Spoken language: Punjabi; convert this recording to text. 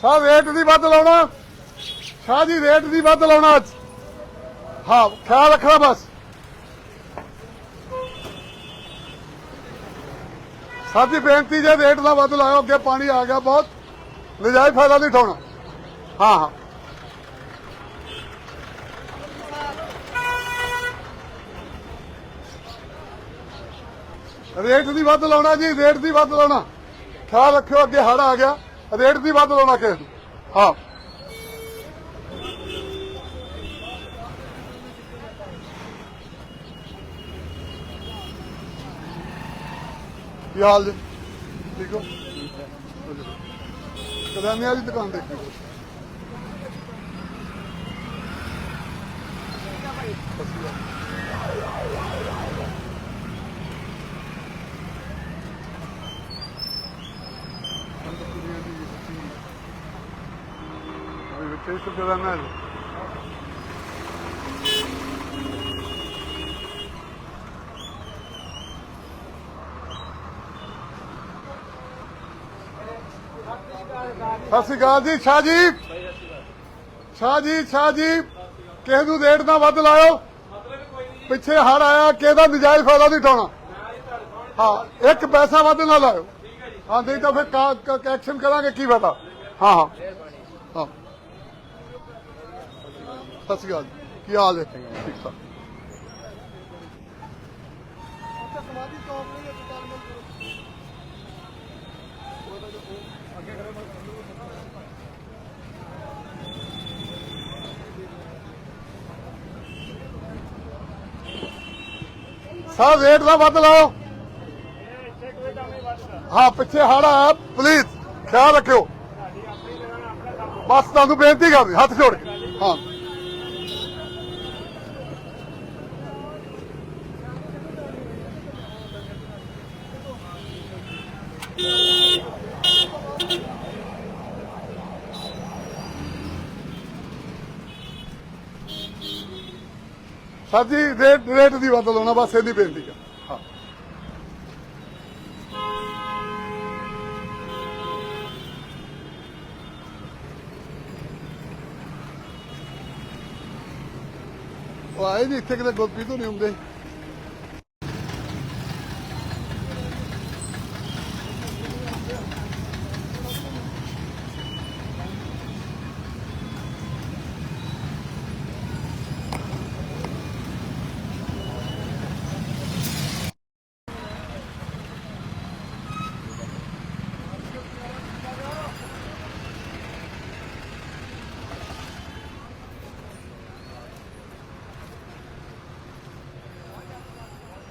ਸ਼ਾਹ ਰੇਟ ਦੀ ਵੱਧ ਲਾਉਣਾ। ਸ਼ਾਹ ਜੀ ਰੇਟ ਦੀ ਵੱਧ ਲਾਉਣਾ ਅੱਜ। ਹਾਂ, ਖਿਆਲ ਰੱਖਣਾ ਬਸ। ਸਾਡੀ ਬੇਨਤੀ ਜੇ ਰੇਟ ਦਾ ਵੱਧ ਲਾਇਓ, ਅੱਗੇ ਪਾਣੀ ਆ ਗਿਆ ਬਹੁਤ। ਨਜਾਇਜ਼ ਫਾਇਦਾ ਨਹੀਂ ਉਠਾਉਣਾ। ਹਾਂ ਹਾਂ। ਰੇਟ ਦੀ ਵੱਧ ਲਾਉਣਾ ਜੀ ਰੇਟ ਦੀ ਵੱਧ ਲਾਉਣਾ। ਖਿਆਲ ਰੱਖਿਓ, ਅੱਗੇ ਹੜ ਆ ਗਿਆ। ਰੇਟ ਦੀ ਵੱਧ ਲਾਉਣਾ ਕਿਸੇ ਨੂੰ। ਹਾਂ। ਕੀ ਹਾਲ ਜੀ? ਠੀਕ ਹੋ? ਕਦਾਨੇ ਵਾਲੀ ਦੁਕਾਨ ਦੇਖੀ Oye, ¿qué kadanar? ਸਤਿ ਸ਼੍ਰੀ ਅਕਾਲ ਜੀ, ਸ਼ਾਹ ਜੀ। ਸ਼ਾਹ ਜੀ ਸ਼ਾਹ ਜੀ, ਕਿਸੇ ਨੂੰ ਰੇਟ ਨਾ ਵੱਧ ਲਾਇਓ। ਪਿੱਛੇ ਹੜ ਆਇਆ, ਕਿਸੇ ਦਾ ਨਜਾਇਜ਼ ਫਾਇਦਾ ਨਹੀਂ ਉਠਾਉਣਾ। ਹਾਂ, ਇੱਕ ਪੈਸਾ ਵੱਧ ਨਾ ਲਾਇਓ। ਹਾਂ, ਨਹੀਂ ਤਾਂ ਫਿਰ ਐਕਸ਼ਨ ਕਰਾਂਗੇ, ਕੀ ਫਾਇਦਾ? ਹਾਂ ਹਾਂ। ਹਾਂ। ਸਤਿ ਸ਼੍ਰੀ ਅਕਾਲ ਜੀ। ਕੀ ਹਾਲ ਹੈ? ਠੀਕ ਠਾਕ। ਸਾਹਿਬ ਰੇਟ ਦਾ ਵੱਧ ਲਾਓ। ਹਾਂ, ਪਿੱਛੇ ਹੜ ਆਇਆ। ਪਲੀਜ਼ ਖਿਆਲ ਰੱਖਿਓ। ਬਸ ਤੁਹਾਨੂੰ ਬੇਨਤੀ ਕਰਦੀ, ਹੱਥ ਜੋੜ ਕੇ। ਹਾਂ। ਸਰ ਜੀ ਰੇਟ ਰੇਟ ਦੀ ਬਦਲ ਲਾਉਣਾ, ਬਸ ਇਹਦੀ ਬੇਨਤੀ ਕਰ ਹਾਂ। ਉਹ ਆਏ ਨਹੀਂ ਇੱਥੇ ਕਿਤੇ ਗੁਰਪ੍ਰੀਤ ਤੋਂ ਨਹੀਂ ਹੁੰਦੇ।